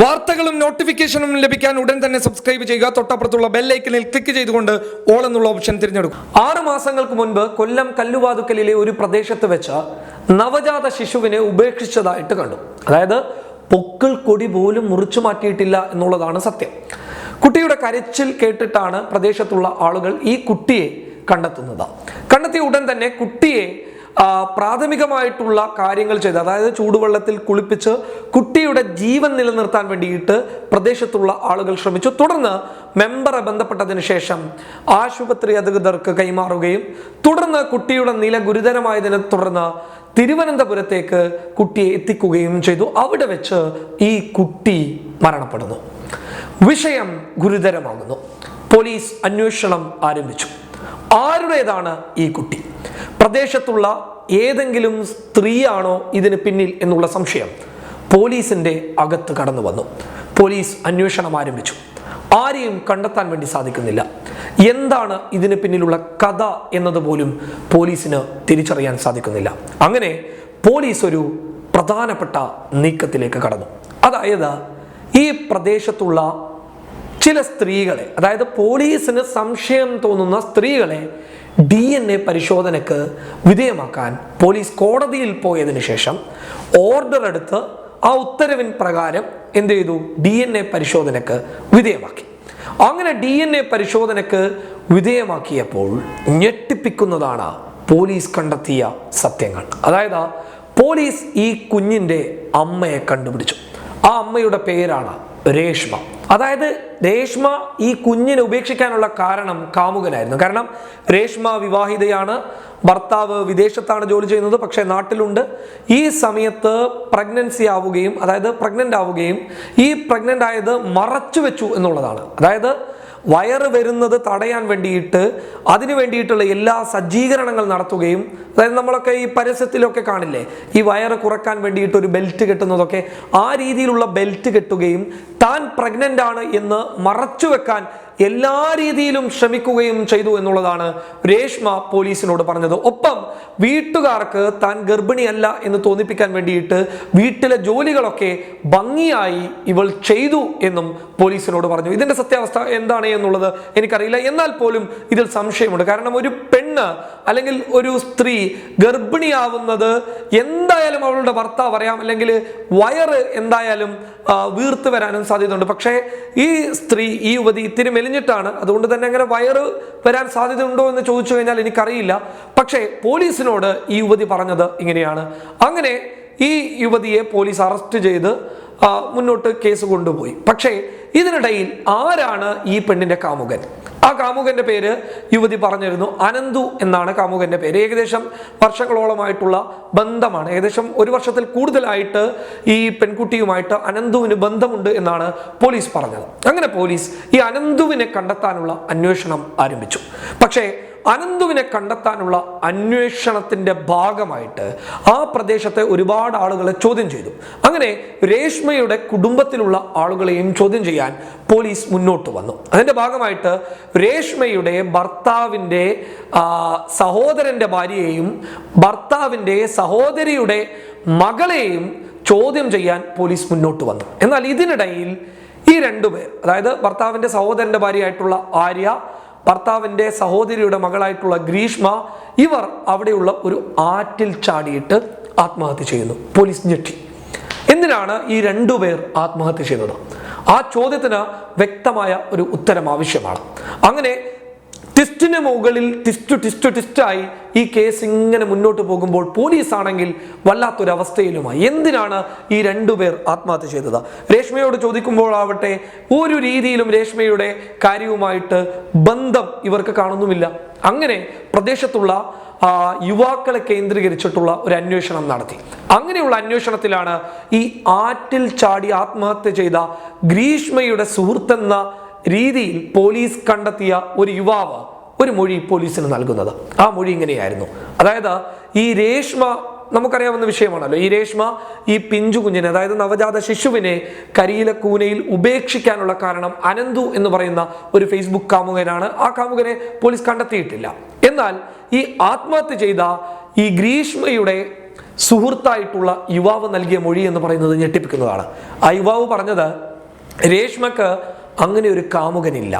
വാർത്തകളും നോട്ടിഫിക്കേഷനും ലഭിക്കാൻ ഉടൻ തന്നെ സബ്സ്ക്രൈബ് ചെയ്യുക. തൊട്ടപ്പുറത്തുള്ള ബെല്ലൈക്കനിൽ ക്ലിക്ക് ചെയ്തുകൊണ്ട് ഓൾ എന്നുള്ള ഓപ്ഷൻ തിരഞ്ഞെടുക്കും. ആറ് മാസങ്ങൾക്ക് മുൻപ് കൊല്ലം കല്ലുവാതുക്കലിലെ ഒരു പ്രദേശത്ത് വെച്ച് നവജാത ശിശുവിനെ ഉപേക്ഷിച്ചതായിട്ട് കണ്ടു. അതായത് പൊക്കിൾ കൊടി പോലും മുറിച്ചു മാറ്റിയിട്ടില്ല എന്നുള്ളതാണ് സത്യം. കുട്ടിയുടെ കരച്ചിൽ കേട്ടിട്ടാണ് പ്രദേശത്തുള്ള ആളുകൾ ഈ കുട്ടിയെ കണ്ടെത്തുന്നത്. കണ്ടെത്തിയ ഉടൻ തന്നെ കുട്ടിയെ പ്രാഥമികമായിട്ടുള്ള കാര്യങ്ങൾ ചെയ്ത് അതായത് ചൂടുവെള്ളത്തിൽ കുളിപ്പിച്ച് കുട്ടിയുടെ ജീവൻ നിലനിർത്താൻ വേണ്ടിയിട്ട് പ്രദേശത്തുള്ള ആളുകൾ ശ്രമിച്ചു. തുടർന്ന് മെമ്പറെ ബന്ധപ്പെട്ടതിന് ശേഷം ആശുപത്രി അധികൃതർക്ക് കൈമാറുകയും തുടർന്ന് കുട്ടിയുടെ നില ഗുരുതരമായതിനെ തുടർന്ന് തിരുവനന്തപുരത്തേക്ക് കുട്ടിയെ എത്തിക്കുകയും ചെയ്തു. അവിടെ വെച്ച് ഈ കുട്ടി മരണപ്പെടുന്നു. വിഷയം ഗുരുതരമാകുന്നു. പോലീസ് അന്വേഷണം ആരംഭിച്ചു. ആരുടേതാണ് ഈ കുട്ടി? പ്രദേശത്തുള്ള ഏതെങ്കിലും സ്ത്രീയാണോ ഇതിന് പിന്നിൽ എന്നുള്ള സംശയം പോലീസിന്റെ അകത്ത് കടന്നു വന്നു. പോലീസ് അന്വേഷണം ആരംഭിച്ചു. ആരെയും കണ്ടെത്താൻ വേണ്ടി സാധിക്കുന്നില്ല. എന്താണ് ഇതിന് പിന്നിലുള്ള കഥ എന്നതുപോലും പോലീസിന് തിരിച്ചറിയാൻ സാധിക്കുന്നില്ല. അങ്ങനെ പോലീസ് ഒരു പ്രധാനപ്പെട്ട നീക്കത്തിലേക്ക് കടന്നു. അതായത് ഈ പ്രദേശത്തുള്ള ചില സ്ത്രീകളെ അതായത് പോലീസിന് സംശയം തോന്നുന്ന സ്ത്രീകളെ ഡി എൻ എ പരിശോധനയ്ക്ക് വിധേയമാക്കാൻ പോലീസ് കോടതിയിൽ പോയതിനു ശേഷം ഓർഡർ എടുത്ത് ആ ഉത്തരവിൻ പ്രകാരം എന്ത് ചെയ്തു? ഡി എൻ എ പരിശോധനയ്ക്ക് വിധേയമാക്കി. അങ്ങനെ ഡി എൻ എ പരിശോധനയ്ക്ക് വിധേയമാക്കിയപ്പോൾ ഞെട്ടിപ്പിക്കുന്നതാണ് പോലീസ് കണ്ടെത്തിയ സത്യങ്ങൾ. അതായത് പോലീസ് ഈ കുഞ്ഞിന്റെ അമ്മയെ കണ്ടുപിടിച്ചു. ആ അമ്മയുടെ പേരാണ് രേഷ്മ. അതായത് രേഷ്മ ഈ കുഞ്ഞിനെ ഉപേക്ഷിക്കാനുള്ള കാരണം കാമുകനായിരുന്നു. കാരണം രേഷ്മ വിവാഹിതയാണ് ഭർത്താവ് വിദേശത്താണ് ജോലി ചെയ്യുന്നത് പക്ഷേ നാട്ടിലുണ്ട്. ഈ സമയത്ത് പ്രഗ്നൻസി ആവുകയും അതായത് പ്രഗ്നന്റ് ആവുകയും ഈ പ്രഗ്നന്റ് ആയത് മറച്ചു വെച്ചു എന്നുള്ളതാണ്. അതായത് വയറ് വരുന്നത് തടയാൻ വേണ്ടിയിട്ട് അതിനു വേണ്ടിയിട്ടുള്ള എല്ലാ സജ്ജീകരണങ്ങൾ നടത്തുകയും അതായത് നമ്മളൊക്കെ ഈ പരസ്യത്തിലൊക്കെ കാണില്ലേ ഈ വയറ് കുറയ്ക്കാൻ വേണ്ടിയിട്ട് ഒരു ബെൽറ്റ് കെട്ടുന്നതൊക്കെ ആ രീതിയിലുള്ള ബെൽറ്റ് കെട്ടുകയും താൻ പ്രഗ്നന്റ് ആണ് എന്ന് മറച്ചു വെക്കാൻ എല്ലാ രീതിയിലും ശ്രമിക്കുകയും ചെയ്തു എന്നുള്ളതാണ് രേഷ്മ പോലീസിനോട് പറഞ്ഞത്. ഒപ്പം വീട്ടുകാർക്ക് താൻ ഗർഭിണിയല്ല എന്ന് തോന്നിപ്പിക്കാൻ വേണ്ടിയിട്ട് വീട്ടിലെ ജോലികളൊക്കെ ഭംഗിയായി ഇവൾ ചെയ്തു എന്നും പോലീസിനോട് പറഞ്ഞു. ഇതിന്റെ സത്യാവസ്ഥ എന്താണ് എന്നുള്ളത് എനിക്കറിയില്ല. എന്നാൽ പോലും ഇതിൽ സംശയമുണ്ട്. കാരണം ഒരു പെണ്ണ് അല്ലെങ്കിൽ ഒരു സ്ത്രീ ഗർഭിണിയാവുന്നത് എന്തായാലും അവളുടെ ഭർത്താവ് അറിയാം. അല്ലെങ്കിൽ വയറ് എന്തായാലും വീർത്തു വരാനും സാധ്യതയുണ്ട്. പക്ഷേ ഈ സ്ത്രീ ഈ യുവതി ഇത്തിരി മെലിഞ്ഞിട്ടാണ്. അതുകൊണ്ട് തന്നെ അങ്ങനെ വയറ് വരാൻ സാധ്യതയുണ്ടോ എന്ന് ചോദിച്ചു കഴിഞ്ഞാൽ എനിക്കറിയില്ല. പക്ഷേ പോലീസിനോട് ഈ യുവതി പറഞ്ഞത് ഇങ്ങനെയാണ്. അങ്ങനെ ഈ യുവതിയെ പോലീസ് അറസ്റ്റ് ചെയ്ത് മുന്നോട്ട് കേസ് കൊണ്ടുപോയി. പക്ഷേ ഇതിനിടയിൽ ആരാണ് ഈ പെണ്ണിന്റെ കാമുകൻ? ആ കാമുകന്റെ പേര് യുവതി പറഞ്ഞിരുന്നു. അനന്തു എന്നാണ് കാമുകന്റെ പേര്. ഏകദേശം വർഷങ്ങളോളമായിട്ടുള്ള ബന്ധമാണ്. ഏകദേശം ഒരു വർഷത്തിൽ കൂടുതലായിട്ട് ഈ പെൺകുട്ടിയുമായിട്ട് അനന്തുവിന് ബന്ധമുണ്ട് എന്നാണ് പോലീസ് പറഞ്ഞത്. അങ്ങനെ പോലീസ് ഈ അനന്തുവിനെ കണ്ടെത്താനുള്ള അന്വേഷണം ആരംഭിച്ചു. പക്ഷേ അനന്തുവിനെ കണ്ടെത്താനുള്ള അന്വേഷണത്തിന്റെ ഭാഗമായിട്ട് ആ പ്രദേശത്തെ ഒരുപാട് ആളുകളെ ചോദ്യം ചെയ്തു. അങ്ങനെ രേഷ്മയുടെ കുടുംബത്തിലുള്ള ആളുകളെയും ചോദ്യം ചെയ്യാൻ പോലീസ് മുന്നോട്ട് വന്നു. അതിന്റെ ഭാഗമായിട്ട് രേഷ്മയുടെ ഭർത്താവിന്റെ സഹോദരന്റെ ഭാര്യയെയും ഭർത്താവിന്റെ സഹോദരിയുടെ മകളെയും ചോദ്യം ചെയ്യാൻ പോലീസ് മുന്നോട്ട് വന്നു. എന്നാൽ ഇതിനിടയിൽ ഈ രണ്ടുപേർ അതായത് ഭർത്താവിന്റെ സഹോദരന്റെ ഭാര്യയായിട്ടുള്ള ആര്യ ഭർത്താവിന്റെ സഹോദരിയുടെ മകളായിട്ടുള്ള ഗ്രീഷ്മ ഇവർ അവിടെയുള്ള ഒരു ആറ്റിൽ ചാടിയിട്ട് ആത്മഹത്യ ചെയ്യുന്നു. പോലീസ് ഞെട്ടി. എന്തിനാണ് ഈ രണ്ടുപേർ ആത്മഹത്യ ചെയ്തത് ആ ചോദ്യത്തിന് വ്യക്തമായ ഒരു ഉത്തരം ആവശ്യമാണ്. അങ്ങനെ ടിസ്റ്റിന് മുകളിൽ ടിസ്റ്റ് ടിസ്റ്റ് ടിസ്റ്റായി ഈ കേസ് ഇങ്ങനെ മുന്നോട്ട് പോകുമ്പോൾ പോലീസ് ആണെങ്കിൽ വല്ലാത്തൊരവസ്ഥയിലുമായി. എന്തിനാണ് ഈ രണ്ടുപേർ ആത്മഹത്യ ചെയ്തത്? രേഷ്മയോട് ചോദിക്കുമ്പോഴാവട്ടെ ഒരു രീതിയിലും രേഷ്മയുടെ കാര്യവുമായിട്ട് ബന്ധം ഇവർക്ക് കാണുന്നുമില്ല. അങ്ങനെ പ്രദേശത്തുള്ള യുവാക്കളെ കേന്ദ്രീകരിച്ചിട്ടുള്ള ഒരു അന്വേഷണം നടത്തി. അങ്ങനെയുള്ള അന്വേഷണത്തിലാണ് ഈ ആറ്റിൽ ചാടി ആത്മഹത്യ ചെയ്ത ഗ്രീഷ്മയുടെ സുഹൃത്തെന്ന രീതിയിൽ പോലീസ് കണ്ടെത്തിയ ഒരു യുവാവ് ഒരു മൊഴി പോലീസിന് നൽകുന്നത്. ആ മൊഴി ഇങ്ങനെയായിരുന്നു. അതായത് ഈ രേഷ്മ നമുക്കറിയാവുന്ന വിഷയമാണല്ലോ. ഈ രേഷ്മ ഈ പിഞ്ചു കുഞ്ഞിനെ അതായത് നവജാത ശിശുവിനെ കരിയില കൂനയിൽ ഉപേക്ഷിക്കാനുള്ള കാരണം അനന്തു എന്ന് പറയുന്ന ഒരു ഫേസ്ബുക്ക് കാമുകനാണ്. ആ കാമുകനെ പോലീസ് കണ്ടെത്തിയിട്ടില്ല. എന്നാൽ ഈ ആത്മഹത്യ ചെയ്ത ഈ ഗ്രീഷ്മയുടെ സുഹൃത്തായിട്ടുള്ള യുവാവ് നൽകിയ മൊഴി എന്ന് പറയുന്നത് ഞെട്ടിപ്പിക്കുന്നതാണ്. ആ യുവാവ് പറഞ്ഞത് രേഷ്മക്ക് അങ്ങനെ ഒരു കാമുകനില്ല.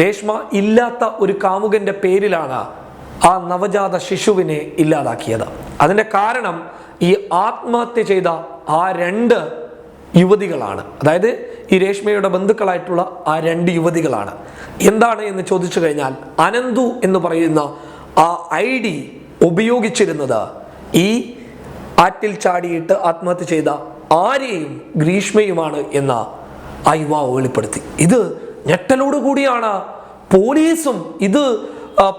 രേഷ്മ ഇല്ലാത്ത ഒരു കാമുകന്റെ പേരിലാണ് ആ നവജാത ശിശുവിനെ ഇല്ലാതാക്കിയത്. അതിന്റെ കാരണം ഈ ആത്മഹത്യ ചെയ്ത ആ രണ്ട് യുവതികളാണ്. അതായത് ഈ രേഷ്മയുടെ ബന്ധുക്കളായിട്ടുള്ള ആ രണ്ട് യുവതികളാണ്. എന്താണ് എന്ന് ചോദിച്ചു കഴിഞ്ഞാൽ അനന്തു എന്ന് പറയുന്ന ആ ഐ ഡി ഉപയോഗിച്ചിരുന്നത് ഈ ആറ്റിൽ ചാടിയിട്ട് ആത്മഹത്യ ചെയ്ത ആരെയും ഗ്രീഷ്മയുമാണ് എന്ന ആ യുവാവ് വെളിപ്പെടുത്തി. ഇത് ഞെട്ടലോട് കൂടിയാണ്. പോലീസും ഇത്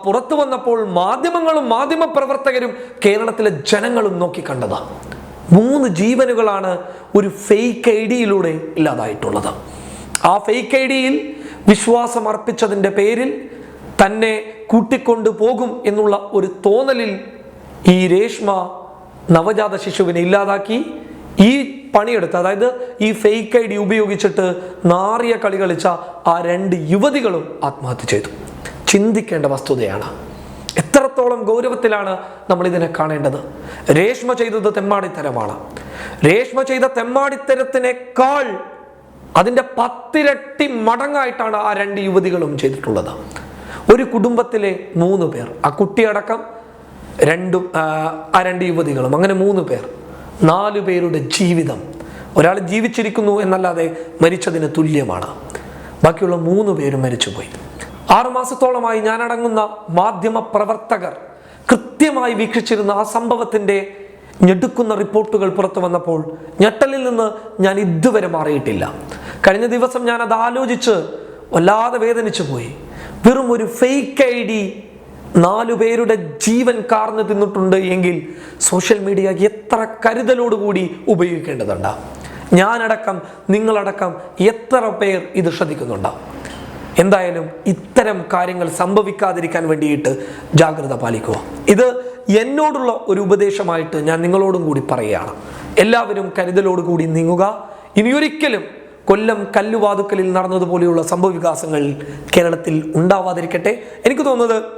പുറത്തു വന്നപ്പോൾ മാധ്യമങ്ങളും മാധ്യമ പ്രവർത്തകരും കേരളത്തിലെ ജനങ്ങളും നോക്കി കണ്ടതാണ് മൂന്ന് ജീവനുകളാണ് ഒരു ഫേക്ക് ഐ ഡിയിലൂടെ ഇല്ലാതായിട്ടുള്ളത്. ആ ഫേക്ക് ഐ ഡിയിൽ വിശ്വാസം അർപ്പിച്ചതിന്റെ പേരിൽ തന്നെ കൂട്ടിക്കൊണ്ടു പോകും എന്നുള്ള ഒരു തോന്നലിൽ ഈ രേഷ്മ നവജാത ശിശുവിനെ ഇല്ലാതാക്കി. പണിയെടുത്ത് അതായത് ഈ ഫേക്ക് ഐ ഡി ഉപയോഗിച്ചിട്ട് നാറിയ കളി കളിച്ച ആ രണ്ട് യുവതികളും ആത്മഹത്യ ചെയ്തു. ചിന്തിക്കേണ്ട വസ്തുതയാണ്. എത്രത്തോളം ഗൗരവത്തിലാണ് നമ്മൾ ഇതിനെ കാണേണ്ടത്? രേഷ്മ ചെയ്തത് തെമ്മാടിത്തരമാണ്. രേഷ്മ ചെയ്ത തെമ്മാടിത്തരത്തിനേക്കാൾ അതിന്റെ പത്തിരട്ടി മടങ്ങായിട്ടാണ് ആ രണ്ട് യുവതികളും ചെയ്തിട്ടുള്ളത്. ഒരു കുടുംബത്തിലെ മൂന്ന് പേർ ആ കുട്ടിയടക്കം രണ്ടും ആ, രണ്ട് യുവതികളും അങ്ങനെ മൂന്ന് പേർ. നാലു പേരുടെ ജീവിതം. ഒരാൾ ജീവിച്ചിരിക്കുന്നു എന്നല്ലാതെ മരിച്ചതിന് തുല്യമാണ്. ബാക്കിയുള്ള മൂന്ന് പേരും മരിച്ചുപോയി. ആറുമാസത്തോളമായി ഞാനടങ്ങുന്ന മാധ്യമ പ്രവർത്തകർ കൃത്യമായി വീക്ഷിച്ചിരുന്ന ആ സംഭവത്തിന്റെ ഞെടുക്കുന്ന റിപ്പോർട്ടുകൾ പുറത്തു വന്നപ്പോൾ ഞെട്ടലിൽ നിന്ന് ഞാൻ ഇതുവരെ മാറിയിട്ടില്ല. കഴിഞ്ഞ ദിവസം ഞാൻ അത് ആലോചിച്ച് വല്ലാതെ വേദനിച്ചു പോയി വെറും ഒരു ഫേക്ക് ഐ ഡി നാലു പേരുടെ ജീവൻ കാർന്നു തിന്നിട്ടുണ്ട് എങ്കിൽ സോഷ്യൽ മീഡിയ എത്ര കരുതലോടുകൂടി ഉപയോഗിക്കേണ്ടതുണ്ട്? ഞാനടക്കം നിങ്ങളടക്കം എത്ര പേർ ഇത് ശ്രദ്ധിക്കുന്നുണ്ട്? എന്തായാലും ഇത്തരം കാര്യങ്ങൾ സംഭവിക്കാതിരിക്കാൻ വേണ്ടിയിട്ട് ജാഗ്രത പാലിക്കുക. ഇത് എന്നോടുള്ള ഒരു ഉപദേശമായിട്ട് ഞാൻ നിങ്ങളോടും കൂടി പറയുകയാണ്. എല്ലാവരും കരുതലോടുകൂടി നീങ്ങുക. ഇനിയൊരിക്കലും കൊല്ലം കല്ലുവാതുക്കലിൽ നടന്നതുപോലെയുള്ള സംഭവ വികാസങ്ങൾ കേരളത്തിൽ ഉണ്ടാവാതിരിക്കട്ടെ. എനിക്ക് തോന്നുന്നത്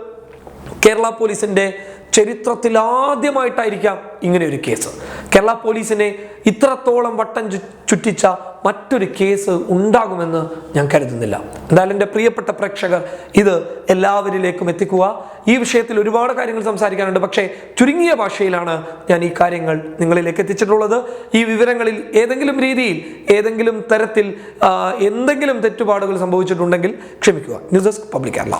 കേരള പോലീസിന്റെ ചരിത്രത്തിൽ ആദ്യമായിട്ടായിരിക്കാം ഇങ്ങനെ ഒരു കേസ്. കേരള പോലീസിനെ ഇത്രത്തോളം വട്ടം ചുറ്റിച്ച മറ്റൊരു കേസ് ഉണ്ടാകുമെന്ന് ഞാൻ കരുതുന്നില്ല. എന്തായാലും എന്റെ പ്രിയപ്പെട്ട പ്രേക്ഷകർ ഇത് എല്ലാവരിലേക്കും എത്തിക്കുക. ഈ വിഷയത്തിൽ ഒരുപാട് കാര്യങ്ങൾ സംസാരിക്കാനുണ്ട്. പക്ഷേ ചുരുങ്ങിയ ഭാഷയിലാണ് ഞാൻ ഈ കാര്യങ്ങൾ നിങ്ങളിലേക്ക് എത്തിച്ചിട്ടുള്ളത്. ഈ വിവരങ്ങളിൽ ഏതെങ്കിലും രീതിയിൽ ഏതെങ്കിലും തരത്തിൽ എന്തെങ്കിലും തെറ്റുപാടുകൾ സംഭവിച്ചിട്ടുണ്ടെങ്കിൽ ക്ഷമിക്കുക. News desk public Kerala.